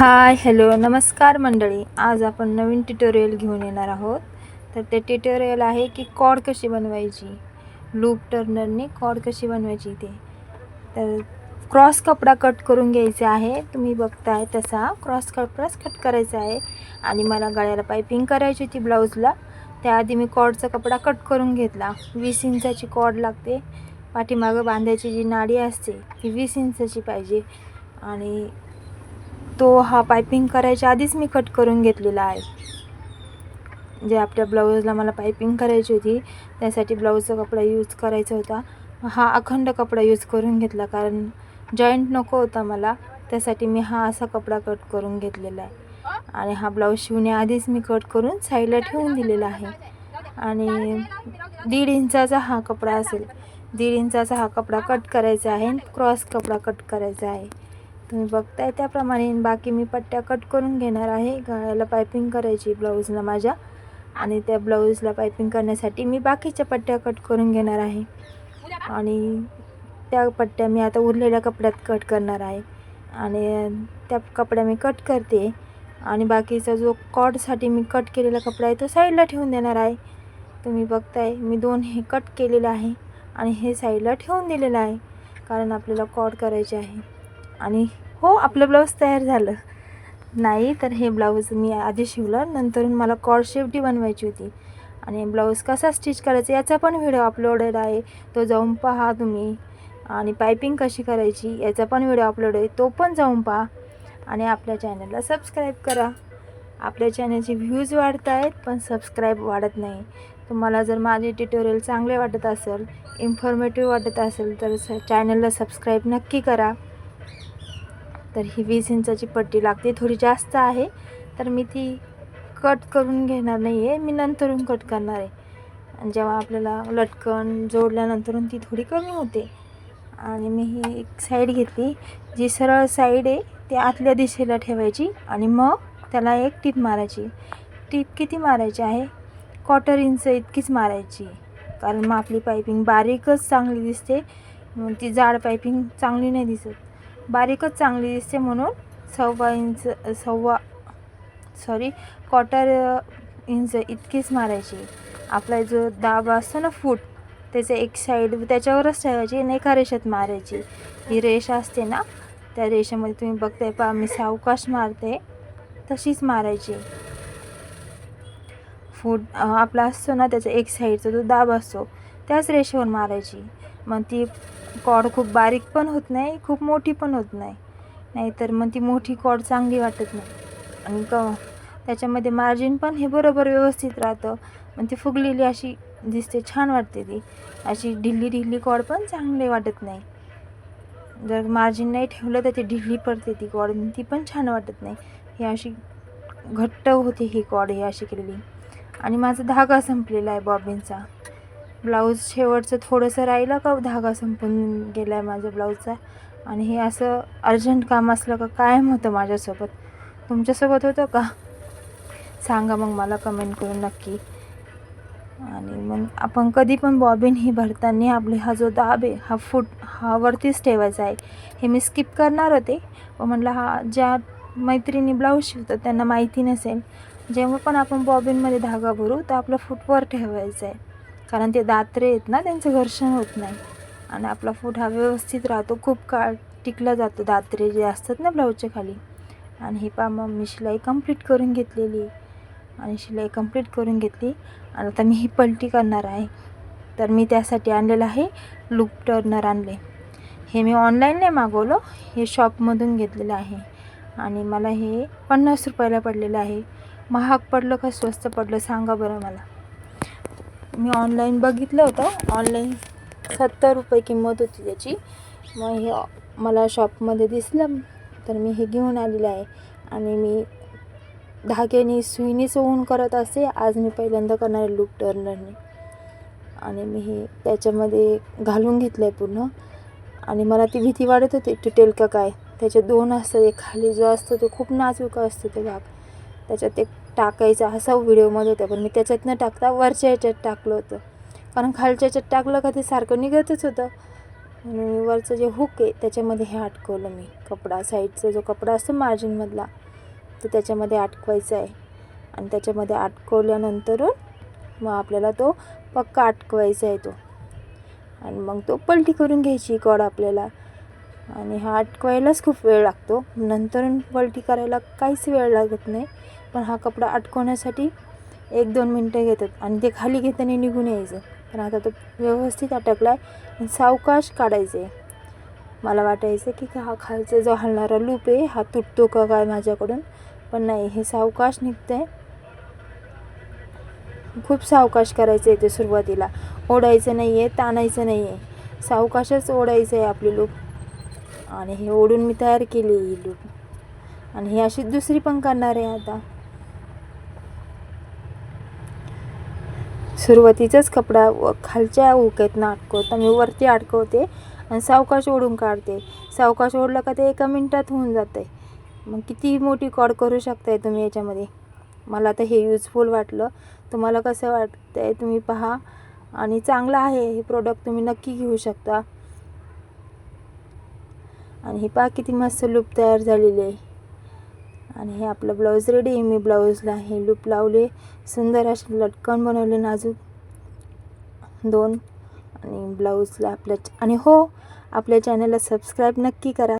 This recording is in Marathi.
हाय हॅलो नमस्कार मंडळी. आज आपण नवीन ट्युटोरियल घेऊन येणार आहोत. तर ते ट्युटोरियल आहे की कॉड कशी बनवायची? लूप टर्नरने कॉड कशी बनवायची ते. तर क्रॉस कपडा कट करून घ्यायचा आहे. तुम्ही बघताय तसा क्रॉस कपडाच कट करायचा आहे. आणि मला गळ्याला पायपिंग करायची होती ब्लाऊजला. त्याआधी मी कॉडचा कपडा कट करून घेतला. वीस इंचाची कॉड लागते. पाठीमागं बांधायची जी नाडी असते ती वीस इंचाची पाहिजे. आणि तो हा पायपिंग करायच्या आधीच मी कट करून घेतलेला आहे. जे आपल्या ब्लाऊजला मला पायपिंग करायची होती त्यासाठी ब्लाऊजचा कपडा यूज करायचा होता. हा अखंड कपडा यूज करून घेतला कारण जॉईंट नको होता मला. त्यासाठी मी हा असा कपडा कट करून घेतलेला आहे. आणि हा ब्लाऊज शिवण्याआधीच मी कट करून साईडला ठेवून दिलेला आहे. आणि दीड इंचाचा हा कपडा असेल. दीड इंचाचा हा कपडा कट करायचा आहे क्रॉस कपडा कट करायचा आहे. तुम्ही बघताय त्याप्रमाणे. बाकी मी पट्ट्या कट करून घेणार आहे. गळ्याला पायपिंग करायची ब्लाऊजला माझ्या. आणि त्या ब्लाऊजला पायपिंग करण्यासाठी मी बाकीच्या पट्ट्या कट करून घेणार आहे. आणि त्या पट्ट्या मी आता उरलेल्या कपड्यात कट करणार आहे. आणि त्या कपड्या मी कट करते. आणि बाकीचा जो कॉडसाठी मी कट केलेला कपडा आहे तो साईडला ठेवून देणार आहे. तुम्ही बघताय मी दोन हे कट केलेलं आहे. आणि हे साईडला ठेवून दिलेलं आहे. कारण आपल्याला कॉड करायचे आहे. आणि हो आपलं ब्लाऊज तयार झालं. नाही तर हे ब्लाऊज मी आधी शिवलं नंतर मला कॉड शेवटी बनवायची होती. आणि ब्लाऊज कसा स्टिच करायचा याचा पण व्हिडिओ अपलोडेड आहे. तो जाऊन पहा तुम्ही. आणि पायपिंग कशी करायची याचा पण व्हिडिओ अपलोड आहे. तो पण जाऊन पहा. आणि आपल्या चॅनलला सबस्क्राईब करा. आपल्या चॅनलचे व्ह्यूज वाढत आहेत पण सबस्क्राईब वाढत नाही. तुम्हाला जर माझे ट्युटोरियल चांगले वाटत असेल इन्फॉर्मेटिव्ह वाटत असेल तर स चॅनलला सबस्क्राईब नक्की करा. तर ही वीस इंचाची पट्टी लागते. थोडी जास्त आहे तर मी ती कट करून घेणार नाही आहे मी नंतरून कट करणार आहे. आणि जेव्हा आपल्याला लटकन जोडल्यानंतरून ती थोडी कमी होते. आणि मी ही एक साईड घेतली जी सरळ साईड आहे ती आतल्या दिशेला ठेवायची आणि मग त्याला एक टीप मारायची. टीप किती मारायची आहे? क्वार्टर इंच इतकीच मारायची. कारण मग आपली पायपिंग बारीकच चांगली दिसते. मग ती जाड पायपिंग चांगली नाही दिसत. बारीकच चांगली दिसते म्हणून सव्वा इंच सव्वा सॉरी क्वार्टर इंच इतकीच मारायची. आपला जो दाब असतो ना फूट त्याचं एक साईड त्याच्यावरच ठेवायची आणि एका रेषेत मारायची. ही रेषा असते ना त्या रेषेमध्ये तुम्ही बघताय पा मी सावकाश मारते तशीच मारायची. फूट आपला असतो ना त्याचा एक साईडचा जो दाब असतो त्याच रेषेवर मारायची. मग ती कॉड खूप बारीक पण होत नाही खूप मोठी पण होत नाही. नाहीतर मग ती मोठी कॉड चांगली वाटत नाही. आणि क त्याच्यामध्ये मार्जिन पण हे बरोबर व्यवस्थित राहतं. मग ती फुगलेली अशी दिसते छान वाटते ती. अशी ढिल्ली ढिल्ली कॉड पण चांगली वाटत नाही. जर मार्जिन नाही ठेवलं तर ती ढिल्ली पडते ती कॉड ती पण छान वाटत नाही. ही अशी घट्ट होते ही कॉड ही अशी केलेली. आणि माझा धागा संपलेला आहे बॉबिनचा. ब्लाऊज शेवटचं थोडंसं राहिलं का धागा संपून गेला आहे माझ्या ब्लाऊजचा? आणि हे असं अर्जंट काम असलं का कायम होतं माझ्यासोबत? तुमच्यासोबत होतं का? सांगा मग मला कमेंट करून नक्की. आणि मग आपण कधी पण बॉबिन ही भरताना आपले हा जो दाब आहे हा फूट हा वरतीच ठेवायचा आहे. हे मी स्किप करणार होते. व म्हटलं हा ज्या मैत्रिणी ब्लाऊज शिवतात त्यांना माहिती नसेल. जेव्हा पण आपण बॉबिनमध्ये धागा भरू तर आपलं फूट वर ठेवायचं आहे. कारण ते दात्रे आहेत ना त्यांचं घर्षण होत नाही. आणि आपला फूट हा व्यवस्थित राहतो. खूप काळ टिकला जातो दात्रे जे असतात ना ब्लाऊजच्या खाली. आणि हे पा मग मी शिलाई कंप्लीट करून घेतलेली. आणि शिलाई कंप्लीट करून घेतली. आणि आता मी ही पलटी करणार आहे. तर मी त्यासाठी आणलेलं आहे लूप टर्नर आणले. हे मी ऑनलाईन नाही मागवलं. हे शॉपमधून घेतलेलं आहे. आणि मला हे पन्नास रुपयाला पडलेलं आहे. महाग पडलं का स्वस्त पडलं सांगा बरं मला. मी ऑनलाईन बघितलं होतं. ऑनलाईन सत्तर रुपये किंमत होती त्याची. मग हे मला शॉपमध्ये दिसलं. तर मी हे घेऊन आलेलं आहे. आणि मी धाग्याने सुईने सोहून करत असते आज मी पहिल्यांदा करणार आहे लूप टर्नरने आणि मी हे त्याच्यामध्ये घालून घेतलं आहे पूर्ण. आणि मला ती भीती वाटत होती तुटेल का काय? त्याचे दोन असतात. एक खाली जो असतो तो खूप नाजूक असतो ते भाग त्याच्यात एक टाकायचा असा व्हिडिओमध्ये होता. पण मी त्याच्यात न टाकता वरच्या याच्यात टाकलं होतं. कारण खालच्या याच्यात टाकलं का ते सारखं निघतच होतं. म्हणून वरचं जे हुक आहे त्याच्यामध्ये हे अटकवलं मी. कपडा साईडचा जो कपडा असतो मार्जिनमधला तो त्याच्यामध्ये अटकवायचा आहे. आणि त्याच्यामध्ये अटकवल्यानंतरून मग आपल्याला तो पक्का अटकवायचा आहे तो. आणि मग तो पलटी करून घ्यायची कॉड आपल्याला. आणि हा अटकवायलाच खूप वेळ लागतो. नंतर पलटी करायला काहीच वेळ लागत नाही. पण हा कपडा अटकवण्यासाठी एक दोन मिनटं घेतात आणि ते खाली घेताना निघून यायचं. पण आता तो व्यवस्थित अटकला आहे सावकाश काढायचं आहे मला वाटायचं की हा खालचा जो हलणारा लूप आहे हा तुटतो का काय माझ्याकडून? पण नाही हे सावकाश निघतं आहे खूप सावकाश करायचं आहे ते सुरुवातीला. ओढायचं नाही आहे ताणायचं नाही आहे सावकाशच ओढायचं आहे आपली लूप. आणि हे ओढून मी तयार केली ही लूप आणि ही अशी दुसरी पण करणार आहे आता. सुरुवातीचाच कपडा व खालच्या उक्यातनं अडकवता मी वरती अडकवते आणि सावकाश ओढून काढते. सावकाश ओढलं का ते एका मिनटात होऊन जातं आहे मग किती मोठी कॉड करू शकताय तुम्ही याच्यामध्ये. मला आता हे युजफुल वाटलं. तुम्हाला कसं वाटतं आहे तुम्ही पहा. आणि चांगलं आहे हे प्रोडक्ट तुम्ही नक्की घेऊ शकता. आणि हे पहा किती मस्त लूप तयार झालेली आहे. आणि हे आपलं ब्लाऊज रेडी आहे. मी ब्लाऊजला हे लूप लावले. सुंदर असे लटकन बनवले नाजूक. दोन. आणि ब्लाऊजला आपल्या आणि हो आपल्या चॅनलला सबस्क्राईब नक्की करा.